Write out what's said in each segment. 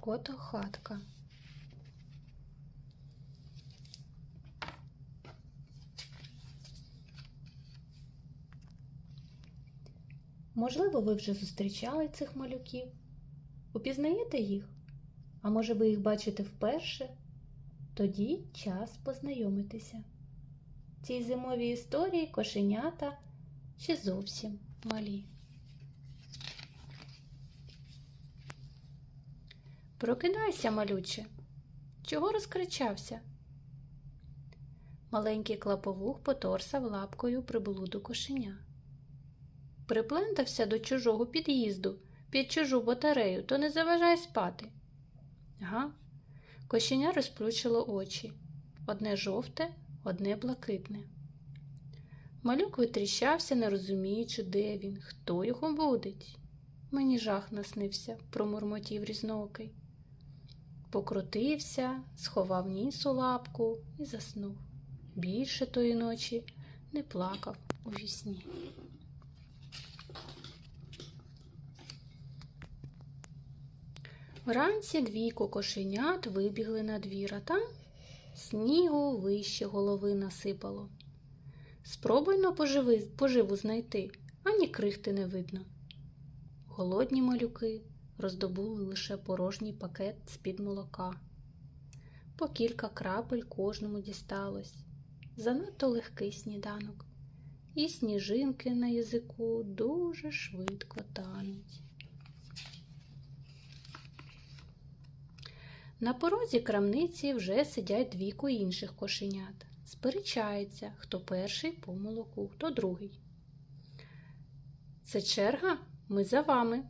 Котохатка. Можливо, ви вже зустрічали цих малюків? Упізнаєте їх? А може ви їх бачите вперше? Тоді час познайомитися. Цій зимовій історії кошенята ще зовсім малі. Прокидайся, малюче. Чого розкричався? Маленький клаповух поторсав лапкою приблуду кошеня. Приплентався до чужого під'їзду, під чужу батарею, то не заважай спати. Га? Кошеня розплющило очі одне жовте, одне блакитне. Малюк витріщався, не розуміючи, де він, хто його будить. Мені жах наснився, промурмотів різноокий. Покрутився, сховав ніс у лапку і заснув. Більше тої ночі не плакав у вісні. Вранці двійко кошенят вибігли на двір, а там снігу вище голови насипало. Спробуйно поживи, поживу знайти, ані крихти не видно. Голодні малюки роздобули лише порожній пакет з-під молока. По кілька крапель кожному дісталось. Занадто легкий сніданок, і сніжинки на язику дуже швидко тануть. На порозі крамниці вже сидять двійко інших кошенят. Сперечаються, хто перший по молоку, хто другий. Це черга, ми за вами.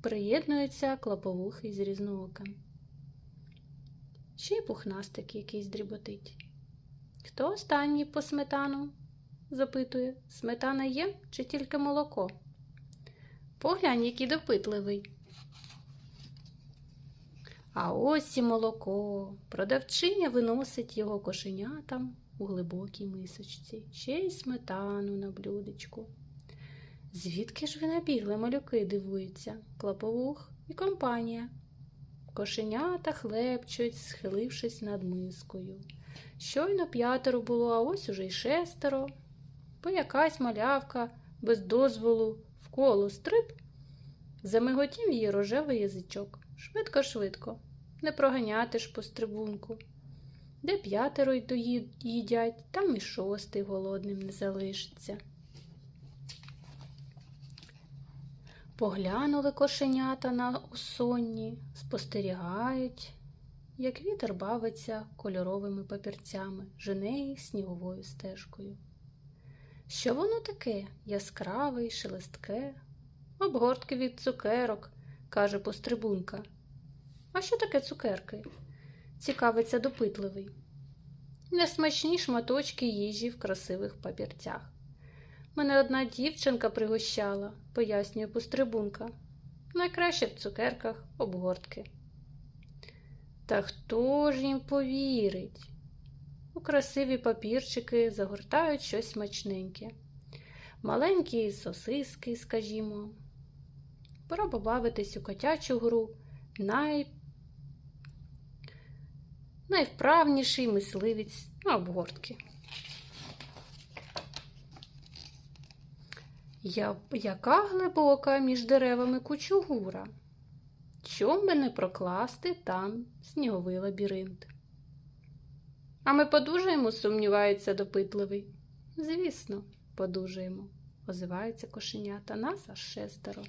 Приєднується клаповухий з різнооким. Ще й пухнастик якийсь дріботить. Хто останній по сметану? запитує. Сметана є чи тільки молоко? Поглянь, який допитливий. А ось і молоко. Продавчиня виносить його кошенятам у глибокій мисочці, ще й сметану на блюдечку. Звідки ж ви набігли, малюки, дивуються, клаповух і компанія. Кошенята хлебчуть, схилившись над мискою. Щойно п'ятеро було, а ось уже й шестеро. Бо якась малявка без дозволу в коло стрип, замиготів її рожевий язичок. Швидко-швидко, не проганяти ж по стрибунку. Де п'ятеро й доїд- їдять, там і шостий голодним не залишиться. Поглянули кошенята на усонні, спостерігають, як вітер бавиться кольоровими папірцями, жене сніговою стежкою. Що воно таке яскраве й шелестке? Обгортки від цукерок, каже пострибунка. А що таке цукерки? цікавиться допитливий. Несмачні шматочки їжі в красивих папірцях. Мене одна дівчинка пригощала, пояснює пострибунка. Найкраще в цукерках обгортки. Та хто ж їм повірить? У красиві папірчики загортають щось смачненьке. Маленькі сосиски, скажімо. Пора побавитись у котячу гру. Най... Найвправніший мисливець обгортки. Я... Яка глибока між деревами кучугура? Чом би не прокласти там сніговий лабіринт? А ми подужаємо, сумнівається допитливий. Звісно, подужаємо, озиваються кошенята, нас аж шестеро.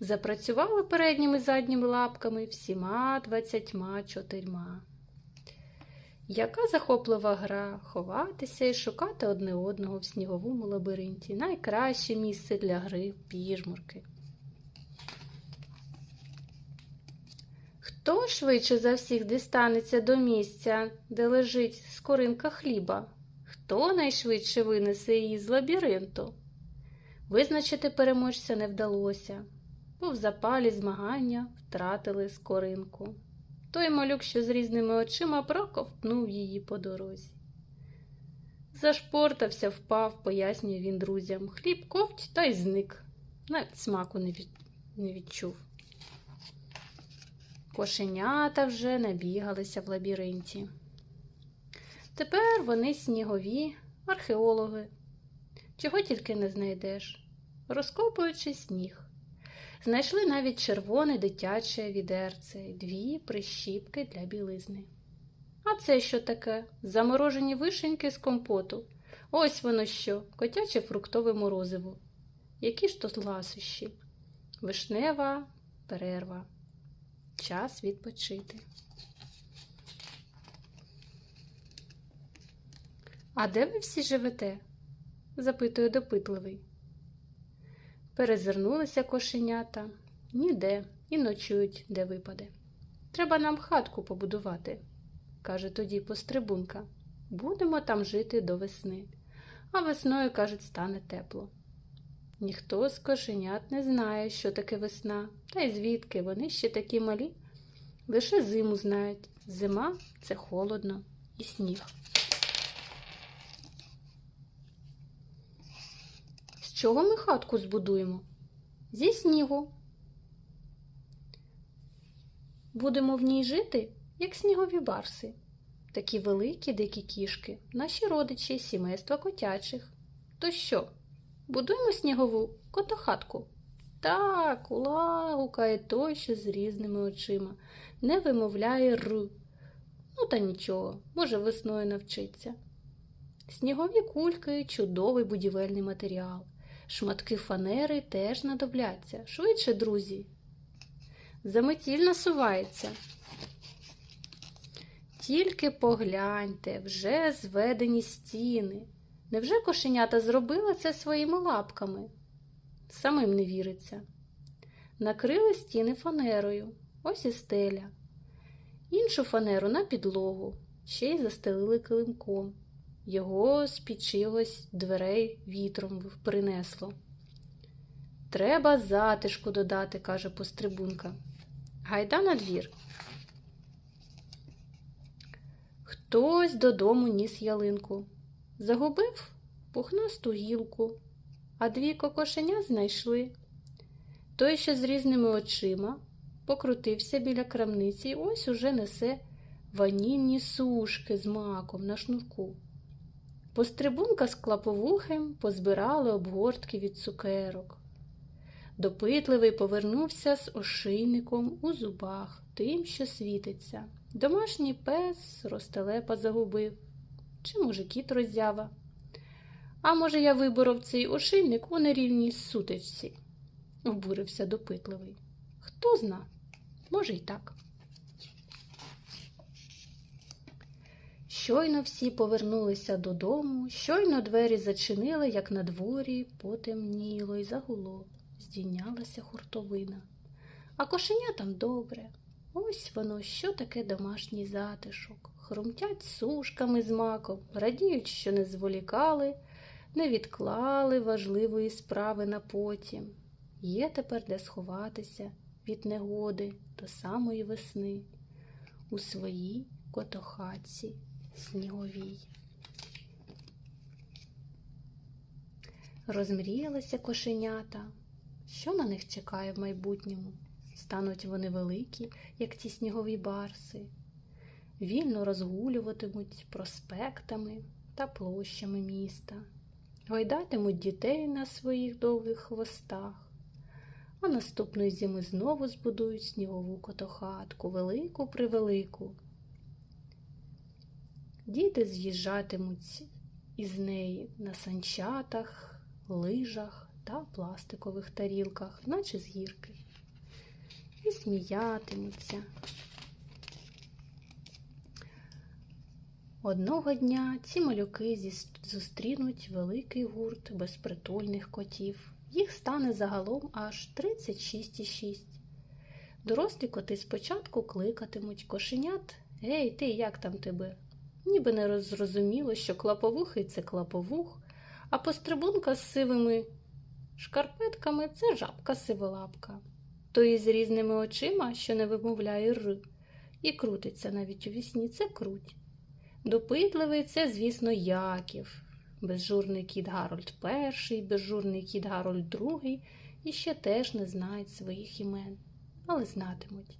Запрацювали передніми задніми лапками всіма двадцятьма чотирма. Яка захоплива гра ховатися і шукати одне одного в сніговому лабіринті найкраще місце для гри піжмурки. Хто швидше за всіх дістанеться до місця, де лежить скоринка хліба? Хто найшвидше винесе її з лабіринту? Визначити переможця не вдалося, бо в запалі змагання втратили скоринку. Той малюк, що з різними очима проковтнув її по дорозі. Зашпортався, впав, пояснює він друзям. Хліб ковть та й зник. Навіть смаку не, від... не відчув. Кошенята вже набігалися в лабіринті. Тепер вони снігові археологи. Чого тільки не знайдеш, розкопуючи сніг. Знайшли навіть червоне дитяче відерце, дві прищіпки для білизни. А це що таке? Заморожені вишеньки з компоту. Ось воно що, котяче фруктове морозиво. Які ж то ласощі? Вишнева перерва. Час відпочити. А де ви всі живете? запитує допитливий. Перезирнулися кошенята ніде і ночують, де випаде. Треба нам хатку побудувати, каже тоді пострибунка. Будемо там жити до весни, а весною, кажуть, стане тепло. Ніхто з кошенят не знає, що таке весна, та й звідки вони ще такі малі. Лише зиму знають. Зима це холодно і сніг. Чого ми хатку збудуємо? Зі снігу. Будемо в ній жити, як снігові барси. Такі великі дикі кішки, наші родичі, сімейства котячих. То що, будуємо снігову котохатку? Так, ула, гукає той, що з різними очима, не вимовляє р. Ну, та нічого, може, весною навчиться. Снігові кульки чудовий будівельний матеріал. Шматки фанери теж знадобляться. Швидше, друзі. Заметіль насувається. Тільки погляньте, вже зведені стіни. Невже кошенята зробила це своїми лапками? Самим не віриться. Накрили стіни фанерою, ось і стеля. Іншу фанеру на підлогу, ще й застелили килимком. Його з під дверей вітром принесло. Треба затишку додати, каже пострибунка. Гайда на двір. Хтось додому ніс ялинку. Загубив пухнасту гілку, а дві кокошеня знайшли. Той, що з різними очима, покрутився біля крамниці і ось уже несе ванільні сушки з маком на шнурку. Пострибунка з клаповухим позбирали обгортки від цукерок. Допитливий повернувся з ошийником у зубах, тим, що світиться. Домашній пес ростелепа загубив. Чи, може, кіт роззява? А може, я виборов цей ошийник у нерівній сутичці? обурився допитливий. Хто зна, може, й так. Щойно всі повернулися додому, щойно двері зачинили, як на дворі потемніло й загуло, здійнялася хуртовина. А кошеня там добре. Ось воно, що таке домашній затишок. Хрумтять сушками з маком, радіють, що не зволікали, не відклали важливої справи на потім. Є тепер де сховатися від негоди до самої весни у своїй котохатці сніговій. Розмріялися кошенята. Що на них чекає в майбутньому? Стануть вони великі, як ті снігові барси, вільно розгулюватимуть проспектами та площами міста, гойдатимуть дітей на своїх довгих хвостах, а наступної зими знову збудують снігову котохатку, велику превелику. Діти з'їжджатимуть із неї на санчатах, лижах та пластикових тарілках, наче з гірки, і сміятимуться. Одного дня ці малюки зустрінуть великий гурт безпритульних котів. Їх стане загалом аж 36,6. Дорослі коти спочатку кликатимуть кошенят. Гей, ти, як там тебе? Ніби не зрозуміло, що клаповухий це клаповух, а пострибунка з сивими шкарпетками це жабка сиволапка. Той з різними очима, що не вимовляє р, і крутиться навіть у вісні, це круть. Допитливий це, звісно, Яків, безжурний кіт Гарольд перший, безжурний кіт Гарольд другий і ще теж не знають своїх імен, але знатимуть.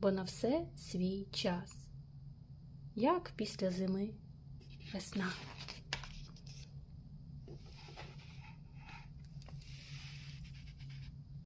бо на все свій час. Як після зими весна.